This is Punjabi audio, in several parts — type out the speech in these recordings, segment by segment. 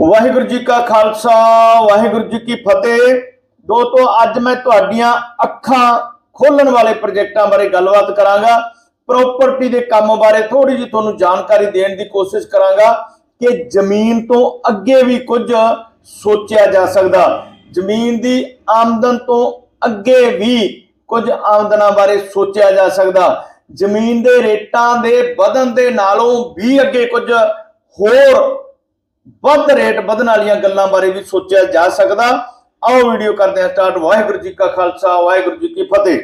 ਵਾਹਿਗੁਰੂ ਜੀ ਕਾ ਖਾਲਸਾ, ਵਾਹਿਗੁਰੂ ਜੀ ਕੀ ਫਤਿਹ। ਦੋਸਤੋ, ਅੱਜ ਮੈਂ ਤੁਹਾਡੀਆਂ ਅੱਖਾਂ ਖੋਲਣ ਵਾਲੇ ਪ੍ਰੋਜੈਕਟਾਂ ਬਾਰੇ ਗੱਲਬਾਤ ਕਰਾਂਗਾ। ਪ੍ਰਾਪਰਟੀ ਦੇ ਕੰਮ ਬਾਰੇ ਥੋੜੀ ਜਿਹੀ ਤੁਹਾਨੂੰ ਜਾਣਕਾਰੀ ਦੇਣ ਦੀ ਕੋਸ਼ਿਸ਼ ਕਰਾਂਗਾ ਕਿ ਜ਼ਮੀਨ ਤੋਂ ਅੱਗੇ ਵੀ ਕੁਝ ਸੋਚਿਆ ਜਾ ਸਕਦਾ। ਜ਼ਮੀਨ ਦੀ ਆਮਦਨ ਤੋਂ ਅੱਗੇ ਵੀ ਕੁਝ ਆਮਦਨਾਂ ਬਾਰੇ ਸੋਚਿਆ ਜਾ ਸਕਦਾ। ਜ਼ਮੀਨ ਦੇ ਰੇਟਾਂ ਦੇ ਵਧਣ ਦੇ ਨਾਲੋਂ ਵੀ ਅੱਗੇ ਕੁਝ ਹੋਰ ਵੱਧ ਰੇਟ ਵਧਣ ਵਾਲੀਆਂ ਗੱਲਾਂ ਬਾਰੇ ਵੀ ਸੋਚਿਆ ਜਾ ਸਕਦਾ। ਆਓ ਵੀਡੀਓ ਕਰਦੇ ਹਾਂ ਸਟਾਰਟ। ਵਾਹਿਗੁਰੂ ਜੀ ਕਾ ਖਾਲਸਾ, ਵਾਹਿਗੁਰੂ ਜੀ ਕੀ ਫਤਿਹ।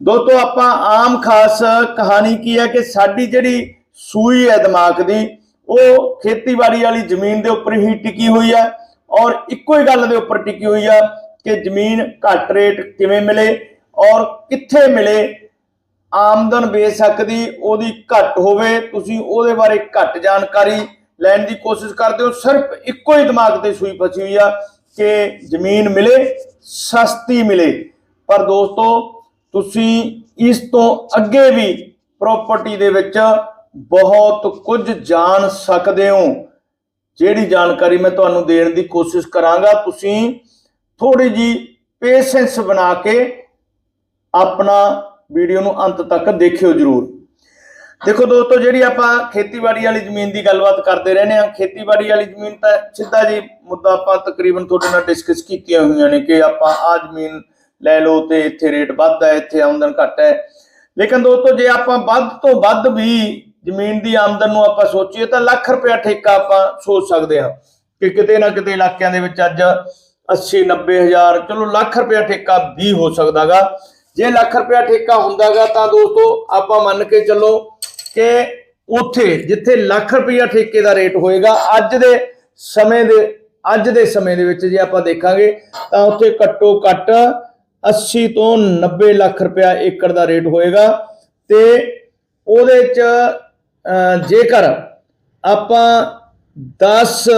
ਦੋਸਤੋ, ਆਪਾਂ ਆਮ ਖਾਸ ਕਹਾਣੀ ਕੀ ਹੈ ਕਿ ਸਾਡੀ ਜਿਹੜੀ ਸੂਈ ਹੈ ਦਿਮਾਗ ਦੀ, ਉਹ ਖੇਤੀਬਾੜੀ ਵਾਲੀ ਜ਼ਮੀਨ ਦੇ ਉੱਪਰ ਹੀ ਟਿਕੀ ਹੋਈ ਹੈ ਔਰ ਇੱਕੋ ਹੀ ਗੱਲ ਦੇ ਉੱਪਰ ਟਿਕੀ ਹੋਈ ਆ ਕਿ ਜ਼ਮੀਨ ਘੱਟ ਰੇਟ ਕਿਵੇਂ ਮਿਲੇ ਔਰ ਕਿੱਥੇ ਮਿਲੇ, ਆਮਦਨ ਬੇਸ਼ੱਕ ਦੀ ਉਹਦੀ ਘੱਟ ਹੋਵੇ, ਤੁਸੀਂ ਉਹਦੇ ਬਾਰੇ ਘੱਟ ਜਾਣਕਾਰੀ ਲੈਣ ਦੀ ਕੋਸ਼ਿਸ਼ ਕਰਦੇ ਹੋ, ਸਿਰਫ ਇੱਕੋ ਹੀ ਦਿਮਾਗ ਤੇ ਸੂਈ ਫਸੀ ਹੋਈ ਆ ਕਿ ਜ਼ਮੀਨ ਮਿਲੇ, ਸਸਤੀ ਮਿਲੇ। ਪਰ ਦੋਸਤੋ, ਤੁਸੀਂ ਇਸ ਤੋਂ ਅੱਗੇ ਵੀ ਪ੍ਰਾਪਰਟੀ ਦੇ ਵਿੱਚ ਬਹੁਤ ਕੁਝ ਜਾਣ ਸਕਦੇ ਹੋ। ਜਿਹੜੀ ਜਾਣਕਾਰੀ ਮੈਂ ਤੁਹਾਨੂੰ ਦੇਣ ਦੀ ਕੋਸ਼ਿਸ਼ ਕਰਾਂਗਾ, ਤੁਸੀਂ ਥੋੜੀ ਜੀ ਪੇਸ਼ੈਂਸ ਬਣਾ ਕੇ ਆਪਣਾ ਵੀਡੀਓ ਨੂੰ ਅੰਤ ਤੱਕ ਦੇਖਿਓ ਜਰੂਰ। ਦੇਖੋ ਦੋਸਤੋ, ਜਿਹੜੀ ਆਪਾਂ ਖੇਤੀਬਾੜੀ ਵਾਲੀ ਜ਼ਮੀਨ ਦੀ ਗੱਲਬਾਤ ਕਰਦੇ ਰਹਿੰਦੇ ਆ ਖੇਤੀਬਾੜੀ ਵਾਲੀ ਜ਼ਮੀਨ ਤਾਂ ਸਿੱਧਾ ਜੀ ਮੁੱਦਾ ਆਪਾਂ ਤਕਰੀਬਨ ਤੁਹਾਡੇ ਨਾਲ ਡਿਸਕਸ ਕੀਤੀਆਂ ਹੋਈਆਂ ਨੇ ਕਿ ਆਪਾਂ ਆ ਜ਼ਮੀਨ ਲੈ ਲਓ ਤੇ ਇੱਥੇ ਰੇਟ ਵੱਧ ਹੈ, ਇੱਥੇ ਆਮਦਨ ਘੱਟ ਹੈ। ਲੇਕਿਨ ਦੋਸਤੋ, ਜੇ ਆਪਾਂ ਵੱਧ ਤੋਂ ਵੱਧ ਵੀ ਜ਼ਮੀਨ ਦੀ ਆਮਦਨ ਨੂੰ ਆਪਾਂ ਸੋਚੀਏ ਤਾਂ ਲੱਖ ਰੁਪਇਆ ਠੇਕਾ ਆਪਾਂ ਸੋਚ ਸਕਦੇ ਹਾਂ ਕਿ ਕਿਤੇ ਨਾ ਕਿਤੇ ਇਲਾਕਿਆਂ ਦੇ ਵਿੱਚ ਅੱਜ 80 90 ਹਜ਼ਾਰ, ਚਲੋ ਲੱਖ ਰੁਪਇਆ ਠੇਕਾ ਵੀ ਹੋ ਸਕਦਾਗਾ। ਜੇ ਲੱਖ ਰੁਪਇਆ ਠੇਕਾ ਹੁੰਦਾਗਾ ਤਾਂ ਦੋਸਤੋ, ਆਪਾਂ ਮੰਨ ਕੇ ਚੱਲੋ ਕਿ ਉੱਥੇ, ਜਿੱਥੇ ਲੱਖ ਰੁਪਈਆ ਠੇਕੇ ਦਾ ਰੇਟ ਹੋਏਗਾ, ਅੱਜ ਦੇ ਸਮੇਂ ਦੇ, ਅੱਜ ਦੇ ਸਮੇਂ ਦੇ ਵਿੱਚ ਜੇ ਆਪਾਂ ਦੇਖਾਂਗੇ, ਤਾਂ ਉੱਥੇ ਘੱਟੋ ਘੱਟ 80 ਤੋਂ 90 ਲੱਖ ਰੁਪਇਆ ਏਕੜ ਦਾ ਰੇਟ ਹੋਏਗਾ। ਤੇ ਉਹਦੇ ਚ ਜੇਕਰ ਆਪਾਂ 10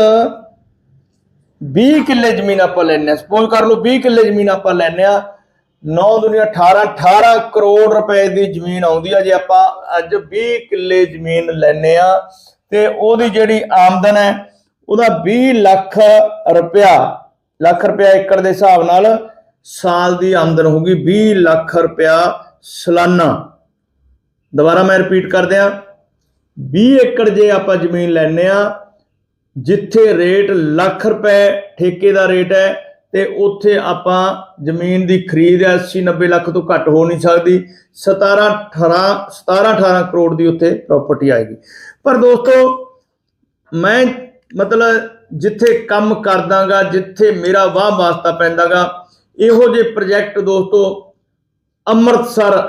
20 ਕਿੱਲੇ ਜ਼ਮੀਨ ਆਪਾਂ ਲੈਣੇ ਆ ਸਪੋਜ਼ ਕਰ ਲਓ 20 ਕਿੱਲੇ ਜ਼ਮੀਨ ਆਪਾਂ ਲੈਣੇ ਆ 9 ਦੁਨੀਆ 18 18 ਕਰੋੜ ਰੁਪਏ ਦੀ ਜ਼ਮੀਨ ਆਉਂਦੀ ਆ ਜੇ ਆਪਾਂ ਅੱਜ 20 ਕਿੱਲੇ ਜ਼ਮੀਨ ਲੈਣੇ ਆ, ਤੇ ਉਹਦੀ ਜਿਹੜੀ ਆਮਦਨ ਹੈ, ਉਹਦਾ 20 ਲੱਖ ਰੁਪਇਆ ਲੱਖ ਰੁਪਇਆ ਏਕੜ ਦੇ ਹਿਸਾਬ ਨਾਲ ਸਾਲ ਦੀ ਆਮਦਨ ਹੋਊਗੀ 20 ਲੱਖ ਰੁਪਇਆ ਸਾਲਾਨਾ। ਦੁਬਾਰਾ ਮੈਂ ਰਿਪੀਟ ਕਰ ਦਿਆਂ 20 ਏਕੜ ਜੇ ਆਪਾਂ ਜ਼ਮੀਨ ਲੈਣੇ ਆ ਜਿੱਥੇ ਰੇਟ ਲੱਖ ਰੁਪਏ ਠੇਕੇ ਦਾ ਰੇਟ ਹੈ ਤੇ ਉੱਥੇ ਆਪਾਂ ਜ਼ਮੀਨ ਦੀ ਖਰੀਦ ਹੈ 80 90 ਲੱਖ ਤੋਂ ਘੱਟ ਹੋ ਨਹੀਂ ਸਕਦੀ। 17 18 17 18 ਕਰੋੜ ਦੀ ਉੱਥੇ ਪ੍ਰਾਪਰਟੀ ਆਏਗੀ। ਪਰ ਦੋਸਤੋ, ਮੈਂ ਮਤਲਬ ਜਿੱਥੇ ਕੰਮ ਕਰਦਾਗਾ, ਜਿੱਥੇ ਮੇਰਾ ਵਾਹ ਵਾਸਤਾ ਪੈਂਦਾਗਾ, ਇਹੋ ਜਿਹੇ ਪ੍ਰੋਜੈਕਟ ਦੋਸਤੋ, ਅੰਮ੍ਰਿਤਸਰ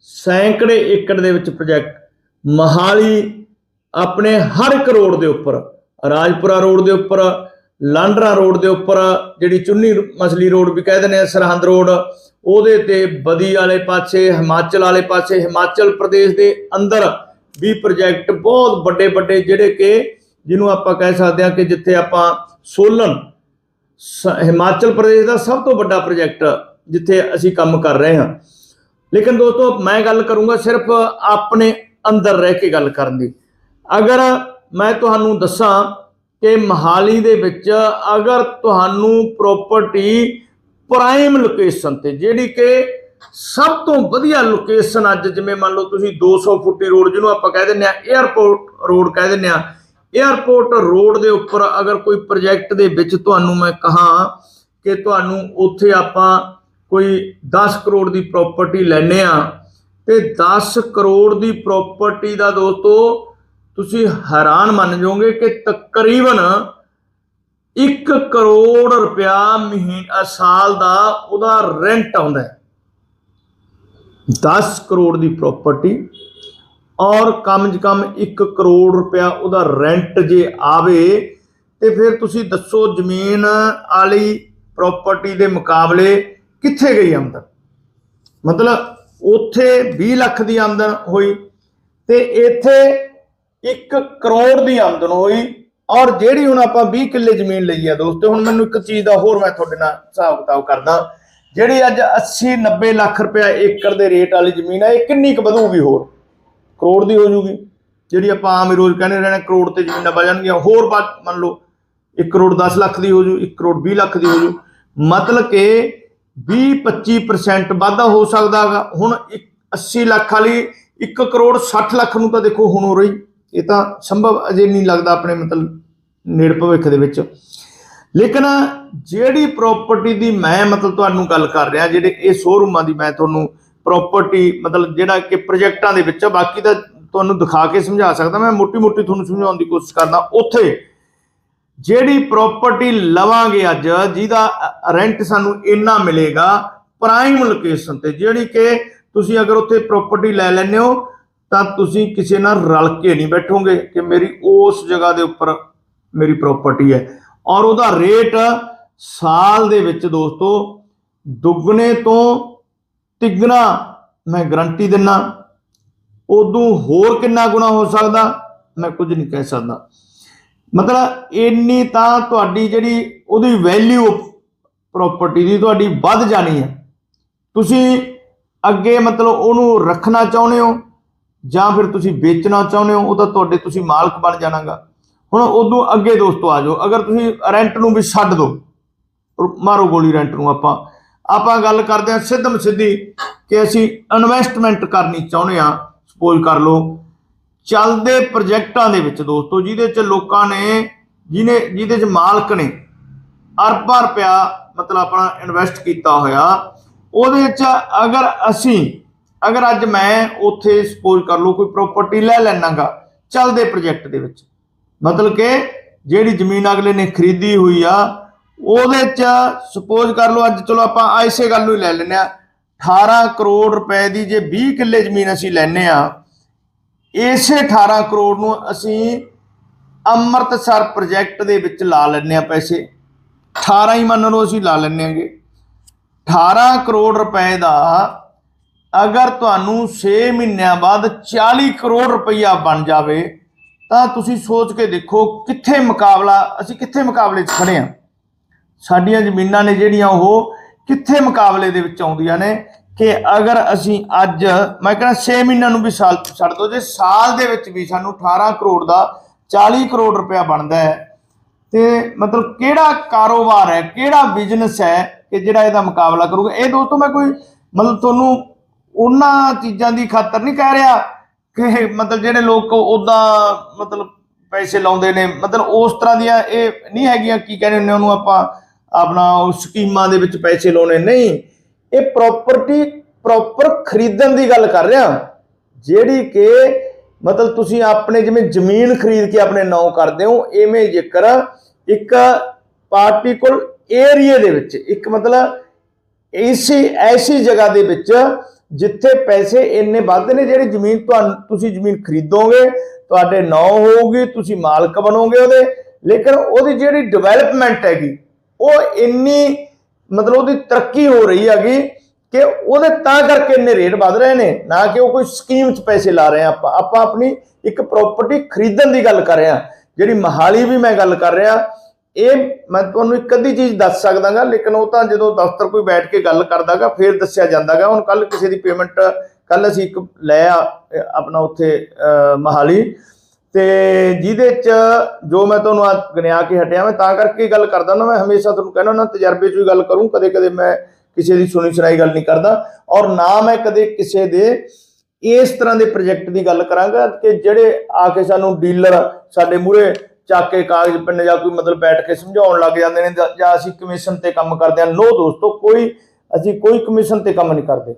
ਸੈਂਕੜੇ ਏਕੜ ਦੇ ਵਿੱਚ ਪ੍ਰੋਜੈਕਟ ਮਹਾਲੀ ਆਪਣੇ ਹਰ ਇੱਕ ਰੋਡ ਦੇ ਉੱਪਰ, ਰਾਜਪੁਰਾ ਰੋਡ ਦੇ ਉੱਪਰ ਲਾਂਡਰਾ ਰੋਡ ਦੇ ਉੱਪਰ ਜਿਹੜੀ ਚੁੰਨੀ ਮਸਲੀ ਰੋਡ ਵੀ ਕਹਿ ਦਿੰਦੇ ਆ, ਸਰਹੰਦ ਰੋਡ, ਉਹਦੇ ਤੇ ਬਦੀ ਵਾਲੇ ਪਾਸੇ, ਹਿਮਾਚਲ ਵਾਲੇ ਪਾਸੇ, ਹਿਮਾਚਲ ਪ੍ਰਦੇਸ਼ ਦੇ ਅੰਦਰ ਵੀ ਪ੍ਰੋਜੈਕਟ ਬਹੁਤ ਵੱਡੇ ਵੱਡੇ ਜਿਹੜੇ ਕਿ ਜਿਹਨੂੰ ਆਪਾਂ ਕਹਿ ਸਕਦੇ ਹਾਂ ਕਿ ਜਿੱਥੇ ਆਪਾਂ ਸੋਲਨ, ਸ- ਹਿਮਾਚਲ ਪ੍ਰਦੇਸ਼ ਦਾ ਸਭ ਤੋਂ ਵੱਡਾ ਪ੍ਰੋਜੈਕਟ ਜਿੱਥੇ ਅਸੀਂ ਕੰਮ ਕਰ ਰਹੇ ਹਾਂ। ਲੇਕਿਨ ਦੋਸਤੋ, ਮੈਂ ਗੱਲ ਕਰੂੰਗਾ ਸਿਰਫ ਆਪਣੇ ਅੰਦਰ ਰਹਿ ਕੇ ਗੱਲ ਕਰਨ ਦੀ। ਅਗਰ ਮੈਂ ਤੁਹਾਨੂੰ ਦੱਸਾਂ ਕਿ ਮਹਾਲੀ ਦੇ ਵਿੱਚ ਅਗਰ ਤੁਹਾਨੂੰ ਪ੍ਰਾਪਰਟੀ ਪ੍ਰਾਈਮ ਲੋਕੇਸ਼ਨ ਤੇ, ਜਿਹੜੀ ਕਿ ਸਭ ਤੋਂ ਵਧੀਆ ਲੋਕੇਸ਼ਨ ਅੱਜ ਜਿਵੇਂ ਮੰਨ ਲਓ ਤੁਸੀਂ 200 ਫੁੱਟੀ ਰੋਡ ਜਿਹਨੂੰ ਆਪਾਂ ਕਹਿ ਦਿੰਦੇ ਆ 에ਅਰਪੋਰਟ ਰੋਡ ਕਹਿ ਦਿੰਦੇ ਆ 에ਅਰਪੋਰਟ ਰੋਡ ਦੇ ਉੱਪਰ ਅਗਰ ਕੋਈ ਪ੍ਰੋਜੈਕਟ ਦੇ ਵਿੱਚ ਤੁਹਾਨੂੰ ਮੈਂ ਕਹਾਂ ਕਿ ਤੁਹਾਨੂੰ ਉੱਥੇ ਆਪਾਂ ਕੋਈ 10 ਕਰੋੜ ਦੀ ਪ੍ਰਾਪਰਟੀ ਲੈਣੇ ਆ ਤੇ 10 ਕਰੋੜ ਦੀ ਪ੍ਰਾਪਰਟੀ ਦਾ ਦੋਸਤੋ ਤੁਸੀਂ ਹੈਰਾਨ ਮੰਨ ਜਾਓਗੇ ਕਿ ਤਕਰੀਬਨ 1 ਕਰੋੜ ਰੁਪਇਆ ਮਹੀਨਾ ਸਾਲ ਦਾ ਉਹਦਾ ਰੈਂਟ ਆਉਂਦਾ ਹੈ। 10 ਕਰੋੜ ਦੀ ਪ੍ਰਾਪਰਟੀ ਔਰ ਕਮ ਸੇ ਕਮ 1 ਕਰੋੜ ਰੁਪਇਆ ਉਹਦਾ ਰੈਂਟ ਜੇ ਆਵੇ, ਤੇ ਫਿਰ ਤੁਸੀਂ ਦੱਸੋ ਜ਼ਮੀਨ ਵਾਲੀ ਪ੍ਰਾਪਰਟੀ ਦੇ ਮੁਕਾਬਲੇ ਕਿੱਥੇ ਗਈ ਆਮਦਨ? ਮਤਲਬ ਉੱਥੇ 20 ਲੱਖ ਦੀ ਆਮਦਨ ਹੋਈ ਤੇ ਇੱਥੇ 1 ਕਰੋੜ ਦੀ ਆਮਦਨ ਹੋਈ ਔਰ ਜਿਹੜੀ ਹੁਣ ਆਪਾਂ 20 ਕਿੱਲੇ ਜ਼ਮੀਨ ਲਈ ਆ ਦੋਸਤੋ, ਹੁਣ ਮੈਨੂੰ ਇੱਕ ਚੀਜ਼ ਦਾ ਹੋਰ ਮੈਂ ਤੁਹਾਡੇ ਨਾਲ ਹਿਸਾਬ ਕਿਤਾਬ ਕਰਦਾ। ਜਿਹੜੀ ਅੱਜ 80 90 ਲੱਖ ਰੁਪਇਆ ਏਕੜ ਦੇ ਰੇਟ ਵਾਲੀ ਜ਼ਮੀਨ ਹੈ ਇਹ ਕਿੰਨੀ ਕੁ ਵਧੂਗੀ ਹੋਰ? ਕਰੋੜ ਦੀ ਹੋ ਜੂਗੀ। ਜਿਹੜੀ ਆਪਾਂ ਆਮ ਹੀ ਰੋਜ਼ ਕਹਿੰਦੇ ਰਹਿਣਾ, ਕਰੋੜ ਤੇ ਜ਼ਮੀਨਾਂ ਵਧ ਜਾਣਗੀਆਂ, ਹੋਰ ਬਾਅਦ ਮੰਨ ਲਓ 1 ਕਰੋੜ 10 ਲੱਖ ਦੀ ਹੋ ਜੂ 1 ਕਰੋੜ 20 ਲੱਖ ਦੀ ਹੋ ਜੂ। ਮਤਲਬ ਕਿ 20 25% ਵਾਧਾ ਹੋ ਸਕਦਾ ਹੈਗਾ। ਹੁਣ ਇੱਕ 80 ਲੱਖ ਵਾਲੀ 1 ਕਰੋੜ 60 ਲੱਖ ਨੂੰ ਤਾਂ ਦੇਖੋ ਹੁਣ ਹੋ ਰਹੀ। ਇਹ ਤਾਂ ਸੰਭਵ ਅਜੇ ਨਹੀਂ ਲੱਗਦਾ ਆਪਣੇ ਮਤਲਬ ਨੇੜ ਭਵਿੱਖ ਦੇ ਵਿੱਚ। ਲੇਕਿਨ ਜਿਹੜੀ ਪ੍ਰਾਪਰਟੀ ਦੀ ਮੈਂ ਮਤਲਬ ਤੁਹਾਨੂੰ ਗੱਲ ਕਰ ਰਿਹਾ, ਜਿਹੜੇ ਇਹ ਸ਼ੋਰੂਮਾਂ ਦੀ ਮੈਂ ਤੁਹਾਨੂੰ ਪ੍ਰਾਪਰਟੀ ਮਤਲਬ ਜਿਹੜਾ ਕਿ ਪ੍ਰੋਜੈਕਟਾਂ ਦੇ ਵਿੱਚ ਬਾਕੀ ਦਾ ਤੁਹਾਨੂੰ ਦਿਖਾ ਕੇ ਸਮਝਾ ਸਕਦਾ, ਮੈਂ ਮੋਟੀ ਮੋਟੀ ਤੁਹਾਨੂੰ ਸਮਝਾਉਣ ਦੀ ਕੋਸ਼ਿਸ਼ ਕਰਦਾ। ਉੱਥੇ ਜਿਹੜੀ ਪ੍ਰਾਪਰਟੀ ਲਵਾਂਗੇ ਅੱਜ, ਜਿਹਦਾ ਰੈਂਟ ਸਾਨੂੰ ਇੰਨਾ ਮਿਲੇਗਾ ਪ੍ਰਾਈਮ ਲੋਕੇਸ਼ਨ ਤੇ, ਜਿਹੜੀ ਕਿ ਤੁਸੀਂ ਅਗਰ ਉੱਥੇ ਪ੍ਰਾਪਰਟੀ ਲੈ ਲੈਂਦੇ ਹੋ ਤਾਂ ਤੁਸੀਂ ਕਿਸੇ ਨਾਲ ਰਲ ਕੇ ਨਹੀਂ ਬੈਠੋਗੇ ਕਿ ਮੇਰੀ ਉਸ ਜਗ੍ਹਾ ਦੇ ਉੱਪਰ ਮੇਰੀ ਪ੍ਰਾਪਰਟੀ ਹੈ। ਔਰ ਉਹਦਾ ਰੇਟ ਸਾਲ ਦੇ ਵਿੱਚ ਦੋਸਤੋ, ਦੁੱਗਣੇ ਤੋਂ ਤਿੱਗਣਾ ਮੈਂ ਗਰੰਟੀ ਦਿੰਨਾ। ਉਦੋਂ ਹੋਰ ਕਿੰਨਾ ਗੁਣਾ ਹੋ ਸਕਦਾ? ਮੈਂ ਕੁਝ ਨਹੀਂ ਕਹਿ ਸਕਦਾ। ਮਤਲਬ ਇੰਨੀ ਤਾਂ ਤੁਹਾਡੀ ਜਿਹੜੀ ਉਹਦੀ ਵੈਲਿਊ ਪ੍ਰਾਪਰਟੀ ਦੀ ਤੁਹਾਡੀ ਵੱਧ ਜਾਣੀ ਹੈ। ਤੁਸੀਂ ਅੱਗੇ ਮਤਲਬ ਉਹਨੂੰ ਰੱਖਣਾ ਚਾਹੁੰਦੇ ਹੋ? ਜਾਂ ਫਿਰ ਤੁਸੀਂ ਵੇਚਣਾ ਚਾਹੁੰਦੇ ਹੋ ਉਹ ਤਾਂ ਤੁਹਾਡੇ ਤੁਸੀਂ ਮਾਲਕ ਬਣ ਜਾਣਾਗਾ। ਹੁਣ ਉਦੋਂ ਅੱਗੇ ਦੋਸਤੋ ਆ ਜਾਓ, ਅਗਰ ਤੁਸੀਂ ਰੈਂਟ ਨੂੰ ਵੀ ਛੱਡ ਦਿਓ ਮਾਰੋ ਗੋਲੀ ਰੈਂਟ ਨੂੰ ਆਪਾਂ। ਆਪਾਂ ਗੱਲ ਕਰਦੇ ਹਾਂ ਸਿੱਧਮ ਸਿੱਧੀ ਕਿ ਅਸੀਂ ਇਨਵੈਸਟਮੈਂਟ ਕਰਨੀ ਚਾਹੁੰਦੇ ਆ ਸਪੋਜ਼ ਕਰ ਲਓ, ਚੱਲਦੇ ਪ੍ਰੋਜੈਕਟਾਂ ਦੇ ਵਿੱਚ ਦੋਸਤੋ, ਜਿਹਦੇ ਚ ਲੋਕਾਂ ਨੇ, ਜਿਹਨੇ, ਜਿਹਦੇ ਚ ਮਾਲਕ ਨੇ ਅਰਬਾਂ ਰੁਪਇਆ ਮਤਲਬ ਆਪਣਾ ਇਨਵੈਸਟ ਕੀਤਾ ਹੋਇਆ, ਉਹਦੇ ਚ ਅਗਰ ਅਸੀਂ ਅਗਰ ਅੱਜ ਮੈਂ ਉੱਥੇ ਸਪੋਜ਼ ਕਰ ਲਓ ਕੋਈ ਪ੍ਰਾਪਰਟੀ ਲੈ ਲੈਣਾਗਾ, ਚੱਲਦੇ ਪ੍ਰੋਜੈਕਟ ਦੇ ਵਿੱਚ। ਮਤਲਬ ਕਿ ਜਿਹੜੀ ਜ਼ਮੀਨ ਅਗਲੇ ਨੇ ਖਰੀਦੀ ਹੋਈ ਆ, ਉਹਦੇ ਚ ਸਪੋਜ਼ ਕਰ ਲਓ ਅੱਜ ਚਲੋ ਆਪਾਂ ਐਸੇ ਗੱਲ ਨੂੰ ਲੈ ਲੈਂਦੇ ਆ 18 ਕਰੋੜ ਰੁਪਏ ਦੀ ਜੇ 20 ਕਿੱਲੇ ਜ਼ਮੀਨ ਅਸੀਂ ਲੈਨੇ ਆ, ਇਸੇ 18 ਕਰੋੜ ਨੂੰ ਅਸੀਂ ਅੰਮ੍ਰਿਤਸਰ ਪ੍ਰੋਜੈਕਟ ਦੇ ਵਿੱਚ ਲਾ ਲੈਂਦੇ ਆ ਪੈਸੇ। 18 ਹੀ ਮੰਨ ਲਓ ਅਸੀਂ ਲਾ ਲੈਂਦੇ ਆਂਗੇ। 18 ਕਰੋੜ ਰੁਪਏ ਦਾ ਅਗਰ ਤੁਹਾਨੂੰ 6 ਮਹੀਨਿਆਂ ਬਾਅਦ 40 ਕਰੋੜ ਰੁਪਈਆ ਬਣ ਜਾਵੇ, ਤਾਂ ਤੁਸੀਂ ਸੋਚ ਕੇ ਦੇਖੋ ਕਿੱਥੇ ਮੁਕਾਬਲਾ, ਅਸੀਂ ਕਿੱਥੇ ਮੁਕਾਬਲੇ 'ਚ ਖੜੇ ਆ। ਸਾਡੀਆਂ ਜ਼ਮੀਨਾਂ ਨੇ ਜਿਹੜੀਆਂ ਉਹ ਕਿੱਥੇ ਮੁਕਾਬਲੇ ਦੇ ਵਿੱਚ ਆਉਂਦੀਆਂ ਨੇ ਕਿ ਅਗਰ ਅਸੀਂ ਅੱਜ, ਮੈਂ ਕਹਿੰਦਾ 6 ਮਹੀਨਿਆਂ ਨੂੰ ਵੀ ਸਾਲ ਛੱਡ ਦੋ, ਜੇ ਸਾਲ ਦੇ ਵਿੱਚ ਵੀ ਸਾਨੂੰ 18 ਕਰੋੜ ਦਾ 40 ਕਰੋੜ ਰੁਪਇਆ ਬਣਦਾ ਹੈ, ਤੇ ਮਤਲਬ ਕਿਹੜਾ ਕਾਰੋਬਾਰ ਹੈ, ਕਿਹੜਾ ਬਿਜ਼ਨਸ ਹੈ ਕਿ ਜਿਹੜਾ ਇਹਦਾ ਮੁਕਾਬਲਾ ਕਰੂਗਾ? ਇਹ ਦੋਸਤੋ, ਮੈਂ ਕੋਈ ਮਤਲਬ ਤੁਹਾਨੂੰ ਉਹਨਾਂ ਚੀਜ਼ਾਂ ਦੀ ਖਾਤਰ ਨਹੀਂ ਕਹਿ ਰਿਹਾ ਕਿ ਮਤਲਬ ਜਿਹੜੇ ਲੋਕ ਉਦਾਂ ਮਤਲਬ ਪੈਸੇ ਲਾਉਂਦੇ ਨੇ, ਮਤਲਬ ਉਸ ਤਰ੍ਹਾਂ ਦੀਆਂ ਇਹ ਨਹੀਂ ਹੈਗੀਆਂ ਕੀ ਕਹਿੰਦੇ ਹੁੰਦੇ ਉਹਨੂੰ ਆਪਾਂ ਆਪਣਾ ਸਕੀਮਾਂ ਦੇ ਵਿੱਚ ਪੈਸੇ ਲਾਉਣੇ। ਨਹੀਂ, ਇਹ ਪ੍ਰਾਪਰਟੀ ਪ੍ਰੋਪਰ ਖਰੀਦਣ ਦੀ ਗੱਲ ਕਰ ਰਿਹਾ। ਜਿਹੜੀ ਕਿ ਮਤਲਬ ਤੁਸੀਂ ਆਪਣੇ ਜਿਵੇਂ ਜ਼ਮੀਨ ਖਰੀਦ ਕੇ ਆਪਣੇ ਨਾਂ ਕਰਦੇ ਹੋ ਐਵੇਂ ਜੇਕਰ ਇੱਕ ਪਾਰਟੀਕਲ ਏਰੀਆ ਦੇ ਵਿੱਚ, ਇੱਕ ਮਤਲਬ ਐਸੀ ਐਸੀ ਜਗ੍ਹਾ ਦੇ ਵਿੱਚ ਜਿੱਥੇ ਪੈਸੇ ਇੰਨੇ ਵੱਧ ਨੇ ਜਿਹੜੀ ਜ਼ਮੀਨ ਤੁਹਾਨੂੰ ਤੁਸੀਂ ਜ਼ਮੀਨ ਖਰੀਦੋਗੇ, ਤੁਹਾਡੇ ਨਾਂ ਹੋਊਗੀ, ਤੁਸੀਂ ਮਾਲਕ ਬਣੋਗੇ ਉਹਦੇ। ਲੇਕਿਨ ਉਹਦੀ ਜਿਹੜੀ ਡਿਵੈਲਪਮੈਂਟ ਹੈਗੀ, ਉਹ ਇੰਨੀ ਮਤਲਬ ਉਹਦੀ ਤਰੱਕੀ ਹੋ ਰਹੀ ਹੈਗੀ ਕਿ ਉਹਦੇ ਤਾਂ ਕਰਕੇ ਇੰਨੇ ਰੇਟ ਵੱਧ ਰਹੇ ਨੇ, ਨਾ ਕਿ ਉਹ ਕੋਈ ਸਕੀਮ 'ਚ ਪੈਸੇ ਲਾ ਰਹੇ ਆ ਆਪਾਂ। ਆਪਾਂ ਆਪਣੀ ਇੱਕ ਪ੍ਰਾਪਰਟੀ ਖਰੀਦਣ ਦੀ ਗੱਲ ਕਰ ਰਹੇ ਆ ਜਿਹੜੀ ਮਹਾਲੀ ਵੀ ਮੈਂ ਗੱਲ ਕਰ ਰਿਹਾ ਇਹ ਮੈਂ ਤੁਹਾਨੂੰ ਇੱਕ ਅੱਧੀ ਚੀਜ਼ ਦੱਸ ਸਕਦਾਗਾ ਲੇਕਿਨ ਉਹ ਤਾਂ ਜਦੋਂ ਦਫ਼ਤਰ ਕੋਈ ਬੈਠ ਕੇ ਗੱਲ ਕਰਦਾਗਾ ਫੇਰ ਦੱਸਿਆ ਜਾਂਦਾਗਾ। ਹੁਣ ਕੱਲ ਕਿਸੇ ਦੀ ਪੇਮੈਂਟ ਕੱਲ ਅਸੀਂ ਇੱਕ ਲੈ ਆ ਆਪਣਾ ਉੱਥੇ ਅ, ਮਹਾਲੀ। ਤੇ ਜਿਹਦੇ ਚ ਜੋ ਮੈਂ ਤੁਹਾਨੂੰ ਆ ਗਿਣਿਆ ਕੇ ਹਟਿਆ ਮੈਂ ਤਾਂ ਕਰਕੇ ਗੱਲ ਕਰਦਾ ਨਾ ਮੈਂ ਹਮੇਸ਼ਾ ਤੁਹਾਨੂੰ ਕਹਿੰਦਾ ਨਾ ਤਜਰਬੇ ਚੋਂ ਹੀ ਗੱਲ ਕਰੂੰ ਕਦੇ ਕਦੇ ਮੈਂ ਕਿਸੇ ਦੀ ਸੁਣੀ ਸੁਣਾਈ ਗੱਲ ਨਹੀਂ ਕਰਦਾ। ਔਰ ਨਾ ਮੈਂ ਕਦੇ ਕਿਸੇ ਦੇ ਇਸ ਤਰ੍ਹਾਂ ਦੇ ਪ੍ਰੋਜੈਕਟ ਦੀ ਗੱਲ ਕਰਾਂਗਾ ਕਿ ਜਿਹੜੇ ਆ ਕੇ ਸਾਨੂੰ ਡੀਲਰ ਸਾਡੇ ਮੂਹਰੇ ਚੱਕ ਕੇ ਕਾਗਜ਼ ਪਿੰਨ ਜਾਂ ਕੋਈ ਮਤਲਬ ਬੈਠ ਕੇ ਸਮਝਾਉਣ ਲੱਗ ਜਾਂਦੇ ਨੇ ਜਾਂ- ਅਸੀਂ ਕਮਿਸ਼ਨ ਤੇ ਕੰਮ ਕਰਦੇ ਹਾਂ। ਨੋ ਦੋਸਤੋ, ਕੋਈ ਅਸੀਂ ਕੋਈ ਕਮਿਸ਼ਨ ਤੇ ਕੰਮ ਨਹੀਂ ਕਰਦੇ।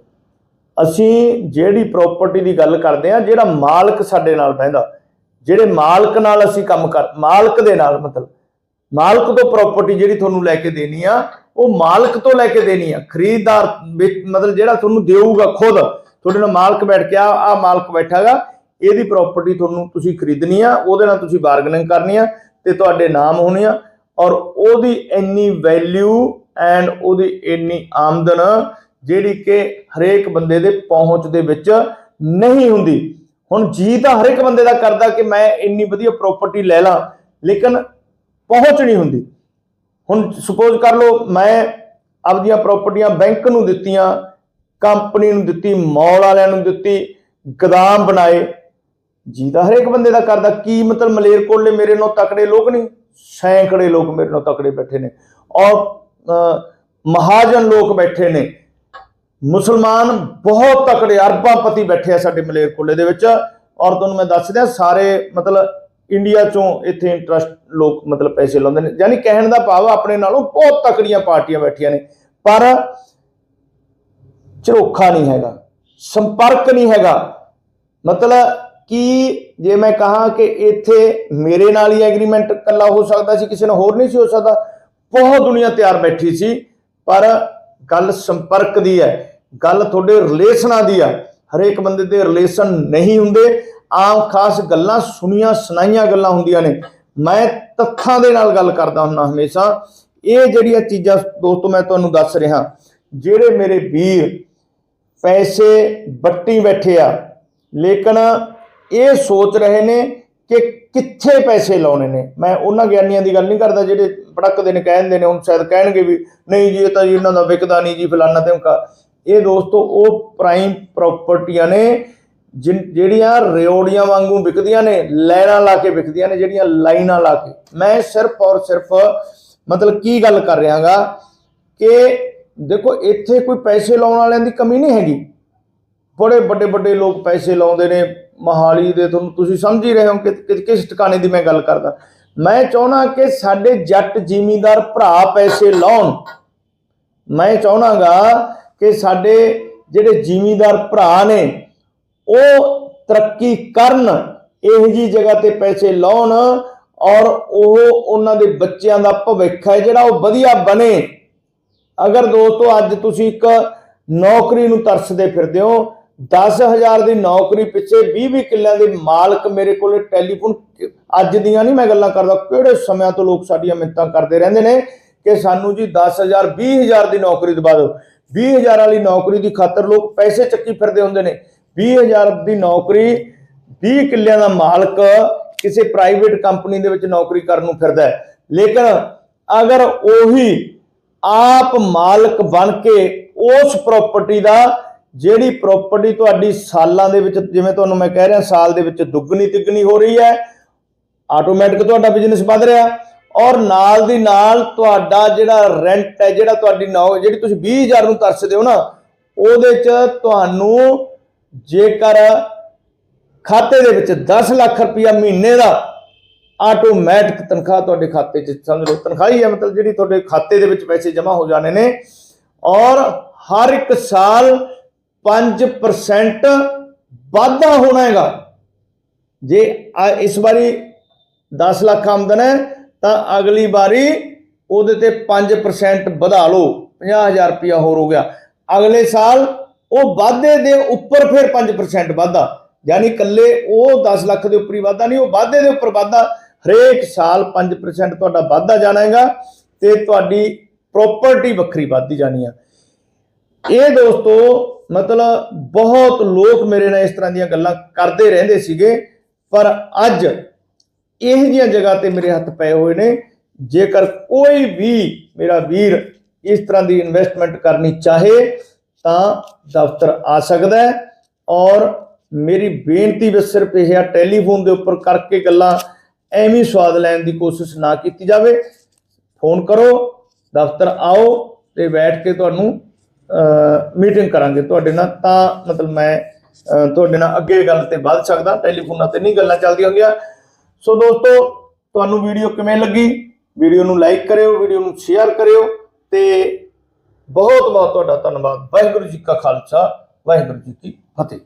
ਅਸੀਂ ਜਿਹੜੀ ਪ੍ਰਾਪਰਟੀ ਦੀ ਗੱਲ ਕਰਦੇ ਹਾਂ, ਜਿਹੜਾ ਮਾਲਕ ਸਾਡੇ ਨਾਲ ਬਹਿੰਦਾ, ਜਿਹੜੇ ਮਾਲਕ ਨਾਲ ਅਸੀਂ ਕੰਮ ਕਰ ਮਾਲਕ ਦੇ ਨਾਲ ਮਤਲਬ, ਮਾਲਕ ਤੋਂ ਪ੍ਰਾਪਰਟੀ ਜਿਹੜੀ ਤੁਹਾਨੂੰ ਲੈ ਕੇ ਦੇਣੀ ਆ, ਉਹ ਮਾਲਕ ਤੋਂ ਲੈ ਕੇ ਦੇਣੀ ਆ। ਖਰੀਦਦਾਰ ਮਤਲਬ ਜਿਹੜਾ ਤੁਹਾਨੂੰ ਦੇਊਗਾ ਖੁਦ, ਤੁਹਾਡੇ ਨਾਲ ਮਾਲਕ ਬੈਠ ਕੇ ਆ ਆ ਮਾਲਕ ਬੈਠਾਗਾ ਇਹਦੀ ਪ੍ਰਾਪਰਟੀ ਤੁਹਾਨੂੰ ਤੁਸੀਂ ਖਰੀਦਣੀ ਆ, ਉਹਦੇ ਨਾਲ ਤੁਸੀਂ ਬਾਰਗੇਨਿੰਗ ਕਰਨੀ ਆ ਤੇ ਤੁਹਾਡੇ ਨਾਮ ਹੋਣੀ ਆ ਔਰ ਉਹਦੀ ਇੰਨੀ ਵੈਲਿਊ ਐਂਡ ਉਹਦੀ ਇੰਨੀ ਆਮਦਨ ਜਿਹੜੀ ਕਿ ਹਰੇਕ ਬੰਦੇ ਦੇ ਪਹੁੰਚ ਦੇ ਵਿੱਚ ਨਹੀਂ ਹੁੰਦੀ। ਹੁਣ ਜੀ ਤਾਂ ਹਰੇਕ ਬੰਦੇ ਦਾ ਕਰਦਾ ਕਿ ਮੈਂ ਇੰਨੀ ਵਧੀਆ ਪ੍ਰਾਪਰਟੀ ਲੈ ਲਾਂ, ਲੇਕਿਨ ਪਹੁੰਚ ਨਹੀਂ ਹੁੰਦੀ। ਹੁਣ ਸਪੋਜ਼ ਕਰ ਲਓ, ਮੈਂ ਆਪਦੀਆਂ ਪ੍ਰਾਪਰਟੀਆਂ ਬੈਂਕ ਨੂੰ ਦਿੱਤੀਆਂ ਕੰਪਨੀ ਨੂੰ ਦਿੱਤੀ ਮਾਲ ਵਾਲਿਆਂ ਨੂੰ ਦਿੱਤੀ, ਗਦਾਮ ਬਣਾਏ ਜੀ ਤਾਂ ਹਰੇਕ ਬੰਦੇ ਦਾ ਕਰਦਾ ਕੀ ਮਤਲਬ ਮਲੇਰਕੋਟਲੇ ਮੇਰੇ ਨਾਲ ਤਕੜੇ ਲੋਕ ਨਹੀਂ? ਸੈਂਕੜੇ ਲੋਕ ਮੇਰੇ ਨਾਲ ਤਕੜੇ ਬੈਠੇ ਨੇ। ਔਰ ਅਹ, ਮਹਾਜਨ ਲੋਕ ਬੈਠੇ ਨੇ। ਮੁਸਲਮਾਨ ਬਹੁਤ ਤਕੜੇ ਅਰਬਾਂਪਤੀ ਬੈਠੇ ਆ ਸਾਡੇ ਮਲੇਰਕੋਟਲੇ ਦੇ ਵਿੱਚ। ਔਰ ਤੁਹਾਨੂੰ ਮੈਂ ਦੱਸ ਦਿਆਂ ਸਾਰੇ ਮਤਲਬ ਇੰਡੀਆ ਚੋਂ ਇੱਥੇ ਇੰਟਰਸਟ ਲੋਕ ਮਤਲਬ ਪੈਸੇ ਲਾਉਂਦੇ ਨੇ। ਯਾਨੀ ਕਹਿਣ ਦਾ ਭਾਵ ਆਪਣੇ ਨਾਲੋਂ ਬਹੁਤ ਤਕੜੀਆਂ ਪਾਰਟੀਆਂ ਬੈਠੀਆਂ ਨੇ। ਪਰ ਝਰੋਖਾ ਨਹੀਂ ਹੈਗਾ ਸੰਪਰਕ ਨਹੀਂ ਹੈਗਾ। ਮਤਲਬ ਕਿ ਜੇ ਮੈਂ ਕਹਾ ਕਿ ਇੱਥੇ ਮੇਰੇ ਨਾਲ ਹੀ ਐਗਰੀਮੈਂਟ ਇਕੱਲਾ ਹੋ ਸਕਦਾ ਸੀ, ਕਿਸੇ ਨਾਲ ਹੋਰ ਨਹੀਂ ਸੀ ਹੋ ਸਕਦਾ, ਬਹੁਤ ਦੁਨੀਆ ਤਿਆਰ ਬੈਠੀ ਸੀ, ਪਰ ਗੱਲ ਸੰਪਰਕ ਦੀ ਹੈ, ਗੱਲ ਤੁਹਾਡੇ ਰਿਲੇਸ਼ਨਾਂ ਦੀ ਆ, ਹਰੇਕ ਬੰਦੇ ਦੇ ਰਿਲੇਸ਼ਨ ਨਹੀਂ ਹੁੰਦੇ, ਆਮ ਖਾਸ ਗੱਲਾਂ ਸੁਣੀਆਂ, ਸੁਣਾਈਆਂ ਗੱਲਾਂ ਹੁੰਦੀਆਂ ਨੇ, ਮੈਂ ਤੱਥਾਂ ਦੇ ਨਾਲ ਗੱਲ ਕਰਦਾ ਹੁੰਦਾ ਹਮੇਸ਼ਾ, ਇਹ ਜਿਹੜੀਆਂ ਚੀਜ਼ਾਂ ਦੋਸਤੋ ਮੈਂ ਤੁਹਾਨੂੰ ਦੱਸ ਰਿਹਾ, ਜਿਹੜੇ ਮੇਰੇ ਵੀਰ ਪੈਸੇ ਵੱਟੀ ਬੈਠੇ ਆ, ਲੇਕਿਨ ਇਹ ਸੋਚ ਰਹੇ ਨੇ ਕਿ ਕਿੱਥੇ ਪੈਸੇ ਲਾਉਣੇ ਨੇ। ਮੈਂ ਉਹਨਾਂ ਗਿਆਨੀਆਂ ਦੀ ਗੱਲ ਨਹੀਂ ਕਰਦਾ ਜਿਹੜੇ ਪੜਕਦੇ ਨੇ, ਕਹਿੰਦੇ ਨੇ ਹੁਣ ਸ਼ਾਇਦ ਕਹਿਣਗੇ ਵੀ, ਨਹੀਂ ਜੀ, ਇਹ ਤਾਂ ਜੀ ਇਹਨਾਂ ਦਾ ਵਿਕਦਾ ਨਹੀਂ ਜੀ, ਫਲਾਨਾ ਧਮਕਾ ਇਹ ਦੋਸਤੋ, ਉਹ ਪ੍ਰਾਈਮ ਪ੍ਰਾਪਰਟੀਆਂ ਨੇ, ਜਿਨ- ਜਿਹੜੀਆਂ ਰਿਓੜੀਆਂ ਵਾਂਗੂ ਵਿਕਦੀਆਂ ਨੇ ਲਾਈਨਾਂ ਲਾ ਕੇ ਵਿਕਦੀਆਂ ਨੇ, ਜਿਹੜੀਆਂ ਲਾਈਨਾਂ ਲਾ ਕੇ। ਮੈਂ ਸਿਰਫ ਔਰ ਸਿਰਫ ਮਤਲਬ ਕੀ ਗੱਲ ਕਰ ਰਿਹਾਗਾ ਕਿ ਦੇਖੋ, ਇੱਥੇ ਕੋਈ ਪੈਸੇ ਲਾਉਣ ਵਾਲਿਆਂ ਦੀ ਕਮੀ ਨਹੀਂ ਹੈਗੀ। ਬੜੇ ਵੱਡੇ ਵੱਡੇ ਲੋਕ ਪੈਸੇ ਲਾਉਂਦੇ ਨੇ ਮਹਾਲੀ ਦੇ ਤੁਹਾਨੂੰ ਤੁਸੀਂ ਸਮਝ ਹੀ ਰਹੇ ਹੋ ਕਿ ਕਿਸ ਟਿਕਾਣੇ ਦੀ ਮੈਂ ਗੱਲ ਕਰਦਾ। ਮੈਂ ਚਾਹਣਾ ਕਿ ਸਾਡੇ ਜੱਟ ਜ਼ਿਮੀਂਦਾਰ ਭਰਾ ਪੈਸੇ ਲਾਉਣ। ਮੈਂ ਚਾਹਣਾਗਾ ਕਿ ਸਾਡੇ ਜਿਹੜੇ ਜ਼ਿਮੀਂਦਾਰ ਭਰਾ ਨੇ, ਉਹ ਤਰੱਕੀ ਕਰਨ, ਇਹੋ ਜੀ ਜਗ੍ਹਾ ਤੇ ਪੈਸੇ ਲਾਉਣ ਔਰ ਉਹ ਉਹਨਾਂ ਦੇ ਬੱਚਿਆਂ ਦਾ ਭਵਿੱਖ ਹੈ ਜਿਹੜਾ ਉਹ ਵਧੀਆ ਬਣੇ। ਅਗਰ ਦੋਸਤੋ, ਅੱਜ ਤੁਸੀਂ ਇੱਕ ਨੌਕਰੀ ਨੂੰ ਤਰਸਦੇ ਫਿਰਦੇ ਹੋ 10000 ਦੀ ਨੌਕਰੀ ਪਿੱਛੇ 20-20 ਕਿੱਲਿਆਂ ਦੇ ਮਾਲਕ ਮੇਰੇ ਕੋਲੇ ਟੈਲੀਫੋਨ ਅੱਜ ਦੀਆਂ ਨਹੀਂ ਮੈਂ ਗੱਲਾਂ ਕਰਦਾ, ਕਿਹੜੇ ਸਮਿਆਂ ਤੋਂ ਲੋਕ ਸਾਡੀਆਂ ਮਿੰਤਾਂ ਕਰਦੇ ਰਹਿੰਦੇ ਨੇ ਕਿ ਸਾਨੂੰ ਜੀ 10000 20000 ਦੀ ਨੌਕਰੀ ਦਵਾ ਦਿਓ। 20000 ਵਾਲੀ ਨੌਕਰੀ ਦੀ ਖਾਤਰ ਲੋਕ ਪੈਸੇ ਚੱਕੀ ਫਿਰਦੇ ਹੁੰਦੇ ਨੇ। 20000 ਦੀ ਨੌਕਰੀ 20 ਕਿੱਲਿਆਂ ਦਾ ਮਾਲਕ ਕਿਸੇ ਪ੍ਰਾਈਵੇਟ ਕੰਪਨੀ ਦੇ ਵਿੱਚ ਨੌਕਰੀ ਕਰਨ ਨੂੰ ਫਿਰਦਾ ਹੈ। ਲੇਕਿਨ ਅਗਰ ਉਹੀ ਆਪ ਮਾਲਕ ਬਣ ਕੇ ਉਸ ਪ੍ਰਾਪਰਟੀ ਦਾ ਜਿਹੜੀ ਪ੍ਰਾਪਰਟੀ ਤੁਹਾਡੀ ਸਾਲਾਂ ਦੇ ਵਿੱਚ, ਜਿਵੇਂ ਤੁਹਾਨੂੰ ਮੈਂ ਕਹਿ ਰਿਹਾ, ਸਾਲ ਦੇ ਵਿੱਚ ਦੁੱਗਣੀ ਤਿੱਗਣੀ ਹੋ ਰਹੀ ਹੈ ਆਟੋਮੈਟਿਕ ਤੁਹਾਡਾ ਬਿਜ਼ਨਸ ਵੱਧ ਰਿਹਾ। ਔਰ ਨਾਲ ਦੀ ਨਾਲ ਤੁਹਾਡਾ ਜਿਹੜਾ ਰੈਂਟ ਹੈ, ਜਿਹੜਾ ਤੁਹਾਡੀ ਨੌ ਜਿਹੜੀ ਤੁਸੀਂ 20000 ਨੂੰ ਤਰਸਦੇ ਹੋ ਨਾ, ਉਹਦੇ ਚ ਤੁਹਾਨੂੰ ਜੇਕਰ ਖਾਤੇ ਦੇ ਵਿੱਚ 10 ਲੱਖ ਰੁਪਇਆ ਮਹੀਨੇ ਦਾ ਆਟੋਮੈਟਿਕ ਤਨਖਾਹ ਤੁਹਾਡੇ ਖਾਤੇ 'ਚ, ਸਮਝ ਲਓ, ਤਨਖਾਹ ਹੀ ਹੈ, ਮਤਲਬ ਜਿਹੜੀ ਤੁਹਾਡੇ ਖਾਤੇ ਦੇ ਵਿੱਚ ਪੈਸੇ ਜਮ੍ਹਾਂ ਹੋ ਜਾਣੇ ਨੇ। ਔਰ ਹਰ ਇੱਕ ਸਾਲ 5% ਵਾਧਾ ਹੋਣਾ ਹੈਗਾ। ਜੇ ਇਸ ਵਾਰੀ 10 ਲੱਖ ਆਮਦਨ ਹੈ, ਤਾਂ ਅਗਲੀ ਵਾਰੀ ਉਹਦੇ ਤੇ 5% ਵਧਾ ਲਓ। 50000 ਰੁਪਇਆ ਹੋਰ ਹੋ ਗਿਆ। ਅਗਲੇ ਸਾਲ ਉਹ ਵਾਧੇ ਦੇ ਉੱਪਰ ਫਿਰ 5% ਵਾਧਾ। ਯਾਨੀ ਇਕੱਲੇ ਉਹ 10 ਲੱਖ ਦੇ ਉੱਪਰ ਹੀ ਵਾਧਾ ਨਹੀਂ, ਉਹ ਵਾਧੇ ਦੇ ਉੱਪਰ ਵਾਧਾ। ਹਰੇਕ ਸਾਲ 5% ਤੁਹਾਡਾ ਵਾਧਾ ਜਾਣਾ ਹੈਗਾ ਤੇ ਤੁਹਾਡੀ ਪ੍ਰਾਪਰਟੀ ਵੱਖਰੀ ਵੱਧਦੀ ਜਾਣੀ ਆ। ਇਹ ਦੋਸਤੋ ਮਤਲਬ ਬਹੁਤ ਲੋਕ ਮੇਰੇ ਨਾਲ ਇਸ ਤਰ੍ਹਾਂ ਦੀਆਂ ਗੱਲਾਂ ਕਰਦੇ ਰਹਿੰਦੇ ਸੀਗੇ, ਪਰ ਅੱਜ ਇਹ ਜੀਆਂ ਜਗ੍ਹਾ ਤੇ ਮੇਰੇ ਹੱਥ ਪਏ ਹੋਏ ਨੇ, ਜੇਕਰ ਕੋਈ ਵੀ ਮੇਰਾ ਵੀਰ ਇਸ ਤਰ੍ਹਾਂ ਦੀ ਇਨਵੈਸਟਮੈਂਟ ਕਰਨੀ ਚਾਹੇ, ਤਾਂ ਦਫ਼ਤਰ ਆ ਸਕਦਾ ਹੈ ਔਰ ਮੇਰੀ ਬੇਨਤੀ ਵੀ ਸਿਰਫ ਇਹ ਆ, ਟੈਲੀਫੋਨ ਦੇ ਉੱਪਰ ਕਰਕੇ ਗੱਲਾਂ ਐਵੇਂ ਸਵਾਦ ਲੈਣ ਦੀ ਕੋਸ਼ਿਸ਼ ਨਾ ਕੀਤੀ ਜਾਵੇ। ਫੋਨ ਕਰੋ, ਦਫ਼ਤਰ ਆਓ ਤੇ ਬੈਠ ਕੇ ਤੁਹਾਨੂੰ ਮੀਟਿੰਗ ਕਰਾਂਗੇ। ਤੁਹਾਡੇ ਨਾਲ ਤਾਂ ਮਤਲਬ ਮੈਂ ਤੁਹਾਡੇ ਨਾਲ ਅੱਗੇ ਗੱਲ ਤੇ ਵੱਧ ਸਕਦਾ। ਟੈਲੀਫੋਨਾਂ ਤੇ ਨਹੀਂ ਗੱਲਾਂ ਚੱਲਦੀਆਂ ਹੁੰਦੀਆਂ। ਸੋ ਦੋਸਤੋ, ਤੁਹਾਨੂੰ ਵੀਡੀਓ ਕਿਵੇਂ ਲੱਗੀ? ਵੀਡੀਓ ਨੂੰ ਲਾਈਕ ਕਰਿਓ, ਵੀਡੀਓ ਨੂੰ ਸ਼ੇਅਰ ਕਰਿਓ ਤੇ ਬਹੁਤ ਬਹੁਤ ਤੁਹਾਡਾ ਧੰਨਵਾਦ। ਵਾਹਿਗੁਰੂ ਜੀ ਕਾ ਖਾਲਸਾ, ਵਾਹਿਗੁਰੂ ਜੀ ਕੀ ਫਤਿਹ।